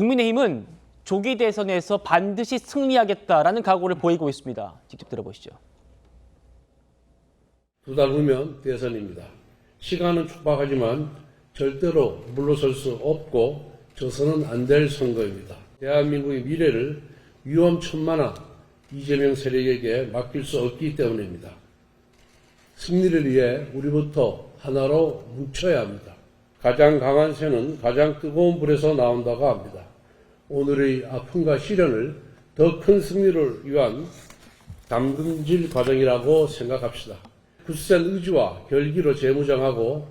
국민의힘은 조기 대선에서 반드시 승리하겠다라는 각오를 보이고 있습니다. 직접 들어보시죠. 두 달 후면 대선입니다. 시간은 촉박하지만 절대로 물러설 수 없고 져서는 안 될 선거입니다. 대한민국의 미래를 위험천만한 이재명 세력에게 맡길 수 없기 때문입니다. 승리를 위해 우리부터 하나로 뭉쳐야 합니다. 가장 강한 새는 가장 뜨거운 불에서 나온다고 합니다. 오늘의 아픔과 시련을 더 큰 승리를 위한 담금질 과정이라고 생각합시다. 굳센 의지와 결기로 재무장하고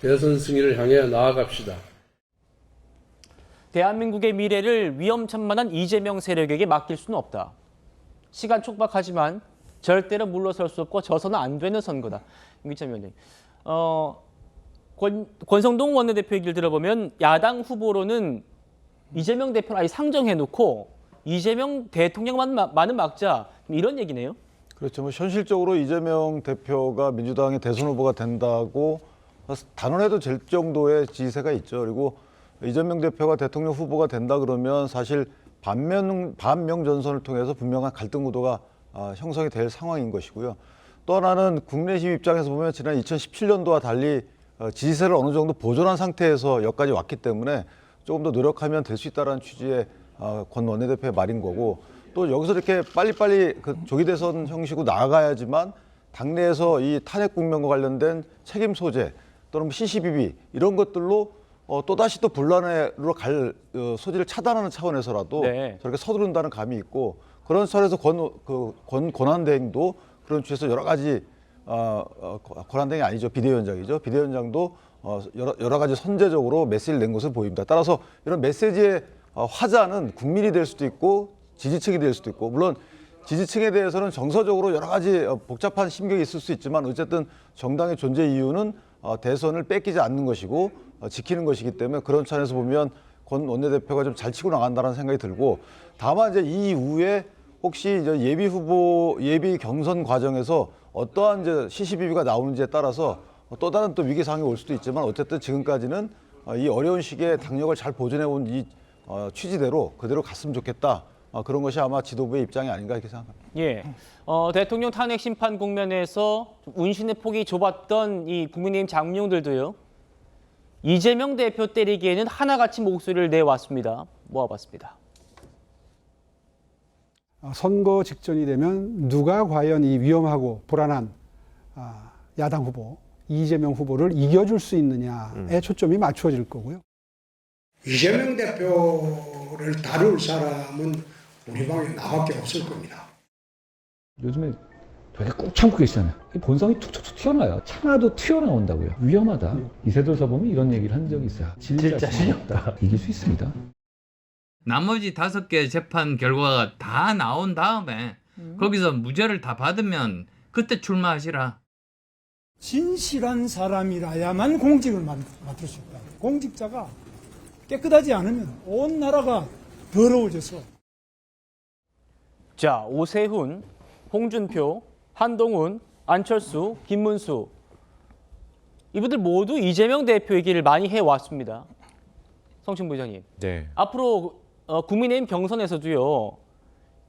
대선 승리를 향해 나아갑시다. 대한민국의 미래를 위험천만한 이재명 세력에게 맡길 수는 없다. 시간 촉박하지만 절대로 물러설 수 없고 져서는 안 되는 선거다. 임기찬 위원장님. 어, 권, 권성동 원내대표 얘기를 들어보면 야당 후보로는 이재명 대표를 아예 상정해놓고 이재명 대통령만 마- 많은 막자 이런 얘기네요. 그렇죠. 뭐 현실적으로 이재명 대표가 민주당의 대선 후보가 된다고 단언해도 될 정도의 지세가 있죠. 그리고 이재명 대표가 대통령 후보가 된다 그러면 사실 반면 반명 전선을 통해서 분명한 갈등 구도가 아, 형성이 될 상황인 것이고요. 또 하나는 국내심 입장에서 보면 지난 2017년도와 달리 어, 지지세를 어느 정도 보존한 상태에서 여기까지 왔기 때문에 조금 더 노력하면 될 수 있다는 취지의 어, 권 원내대표의 말인 거고 또 여기서 이렇게 빨리빨리 그 조기 대선 형식으로 나아가야지만 당내에서 이 탄핵 국면과 관련된 책임 소재 또는 뭐 CCBB 이런 것들로 어, 또다시 또 분란으로 갈 어, 소지를 차단하는 차원에서라도 네. 저렇게 서두른다는 감이 있고 그런 선에서 권, 그, 권, 권한대행도 그런 취에서 여러 가지 어, 어, 권한대행이 아니죠 비대위원장이죠 비대위원장도 어, 여러, 여러 가지 선제적으로 메시지를 낸 것을 보입니다. 따라서 이런 메시지의 어, 화자는 국민이 될 수도 있고 지지층이 될 수도 있고 물론 지지층에 대해서는 정서적으로 여러 가지 어, 복잡한 심경이 있을 수 있지만 어쨌든 정당의 존재 이유는 어, 대선을 뺏기지 않는 것이고 어, 지키는 것이기 때문에 그런 차원에서 보면 권 원내대표가 좀 잘 치고 나간다는 생각이 들고 다만 이제 이 이후에 혹시 이제 예비 후보 예비 경선 과정에서 어떠한 이제 CCBB가 나오는지에 따라서 또 다른 또 위기 상황이 올 수도 있지만 어쨌든 지금까지는 어, 이 어려운 시기에 당력을 잘 보존해 온이 어, 취지대로 그대로 갔으면 좋겠다. 어, 그런 것이 아마 지도부의 입장이 아닌가 이렇게 생각합니다. 예. 어, 대통령 탄핵 심판 국면에서 좀 운신의 폭이 좁았던 이 국민의힘 장룡들도요. 이재명 대표 때리기에는 하나같이 목소리를 내왔습니다. 모아봤습니다. 어, 선거 직전이 되면 누가 과연 이 위험하고 불안한 아, 야당 후보 이재명 후보를 이겨줄 수 있느냐에 초점이 맞춰질 거고요. 이재명 대표를 다룰 사람은 우리 방에 나밖에 없을 겁니다. 요즘에 되게 꾹 참고 계시잖아요. 이 본성이 툭툭툭 튀어나와요. 참아도 튀어나온다고요. 위험하다. 이세돌 사범이 이런 얘기를 한 적이 있어요. 질 자신이 없다. 이길 수 있습니다. 나머지 다섯 개 재판 결과가 다 나온 다음에 거기서 무죄를 다 받으면 그때 출마하시라. 진실한 사람이라야만 공직을 만- 맡을 수 있다. 공직자가 깨끗하지 않으면 온 나라가 더러워져서 자, 오세훈, 홍준표, 한동훈, 안철수, 김문수 이분들 모두 이재명 대표 얘기를 많이 해왔습니다. 성춘 부장님. 네. 앞으로 어, 국민의힘 경선에서도요.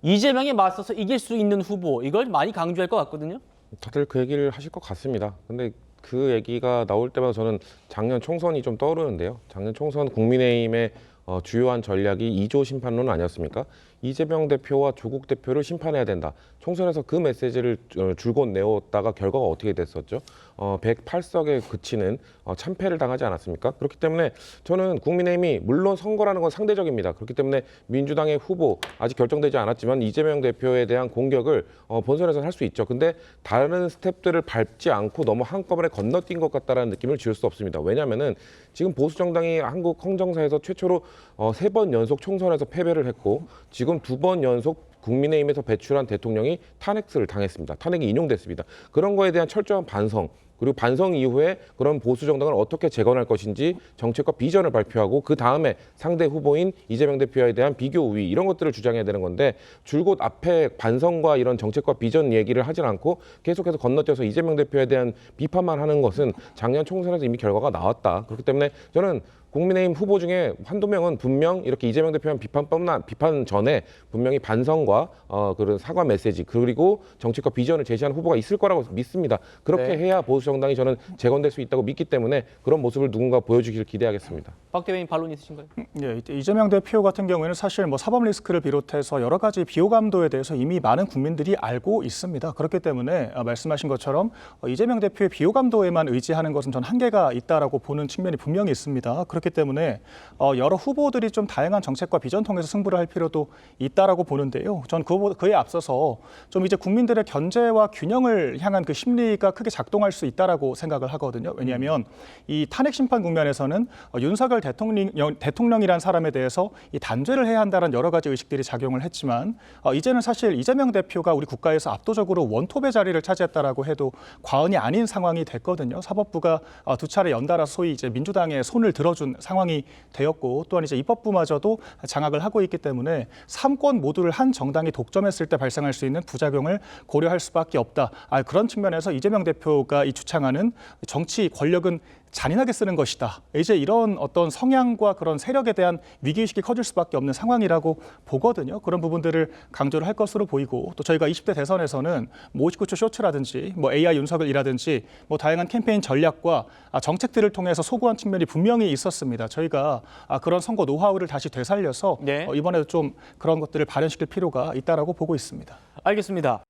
이재명에 맞서서 이길 수 있는 후보 이걸 많이 강조할 것 같거든요. 다들 그 얘기를 하실 것 같습니다. 근데 그 얘기가 나올 때마다 저는 작년 총선이 좀 떠오르는데요. 작년 총선 국민의힘의 어, 주요한 전략이 2조 심판론 아니었습니까? 이재명 대표와 조국 대표를 심판해야 된다. 총선에서 그 메시지를 어, 줄곧 내었다가 결과가 어떻게 됐었죠? 어, 108석에 그치는 어, 참패를 당하지 않았습니까? 그렇기 때문에 저는 국민의힘이 물론 선거라는 건 상대적입니다. 그렇기 때문에 민주당의 후보 아직 결정되지 않았지만 이재명 대표에 대한 공격을 어, 본선에서는 할수 있죠. 근데 다른 스텝들을 밟지 않고 너무 한꺼번에 건너뛴 것 같다라는 느낌을 지울 수 없습니다. 왜냐하면은 지금 보수 정당이 한국 헌정사에서 최초로 어, 세 번 연속 총선에서 패배를 했고 지금 두 번 연속 국민의힘에서 배출한 대통령이 탄핵을 당했습니다. 탄핵이 인용됐습니다. 그런 거에 대한 철저한 반성 그리고 반성 이후에 그런 보수 정당을 어떻게 재건할 것인지 정책과 비전을 발표하고 그 다음에 상대 후보인 이재명 대표에 대한 비교 우위 이런 것들을 주장해야 되는 건데 줄곧 앞에 반성과 이런 정책과 비전 얘기를 하진 않고 계속해서 건너뛰어서 이재명 대표에 대한 비판만 하는 것은 작년 총선에서 이미 결과가 나왔다. 그렇기 때문에 저는 국민의힘 후보 중에 한두 명은 분명 이렇게 이재명 대표한 비판뿐만 비판 전에 분명히 반성과 어, 그런 사과 메시지 그리고 정책과 비전을 제시하는 후보가 있을 거라고 믿습니다. 그렇게 네. 해야 보수 정당이 저는 재건될 수 있다고 믿기 때문에 그런 모습을 누군가 보여주기를 기대하겠습니다. 박 대변인 반론 있으신가요? 예, 이재명 대표 같은 경우에는 사실 뭐 사법 리스크를 비롯해서 여러 가지 비호감도에 대해서 이미 많은 국민들이 알고 있습니다. 그렇기 때문에 아, 말씀하신 것처럼 어, 이재명 대표의 비호감도에만 의지하는 것은 전 한계가 있다라고 보는 측면이 분명히 있습니다. 그렇기 때문에 어, 여러 후보들이 좀 다양한 정책과 비전 통해서 승부를 할 필요도 있다라고 보는데요. 전 그, 그에 앞서서 좀 이제 국민들의 견제와 균형을 향한 그 심리가 크게 작동할 수 있다 라고 생각을 하거든요. 왜냐하면 이 탄핵 심판 국면에서는 어, 윤석열 대통령, 대통령이란 사람에 대해서 이 단죄를 해야 한다는 여러 가지 의식들이 작용을 했지만 어, 이제는 사실 이재명 대표가 우리 국가에서 압도적으로 원톱의 자리를 차지했다라고 해도 과언이 아닌 상황이 됐거든요. 사법부가 어, 두 차례 연달아 소위 이제 민주당의 손을 들어준 상황이 되었고 또한 이제 입법부마저도 장악을 하고 있기 때문에 삼권 모두를 한 정당이 독점했을 때 발생할 수 있는 부작용을 고려할 수밖에 없다. 아, 그런 측면에서 이재명 대표가 이 주창하는 정치 권력은 잔인하게 쓰는 것이다. 이제 이런 어떤 성향과 그런 세력에 대한 위기의식이 커질 수밖에 없는 상황이라고 보거든요. 그런 부분들을 강조를 할 것으로 보이고 또 저희가 20대 대선에서는 뭐 59초 쇼츠라든지 뭐 AI 윤석열이라든지 뭐 다양한 캠페인 전략과 아, 정책들을 통해서 소구한 측면이 분명히 있었습니다. 저희가 아, 그런 선거 노하우를 다시 되살려서 네. 어, 이번에도 좀 그런 것들을 발현시킬 필요가 있다라고 보고 있습니다. 알겠습니다.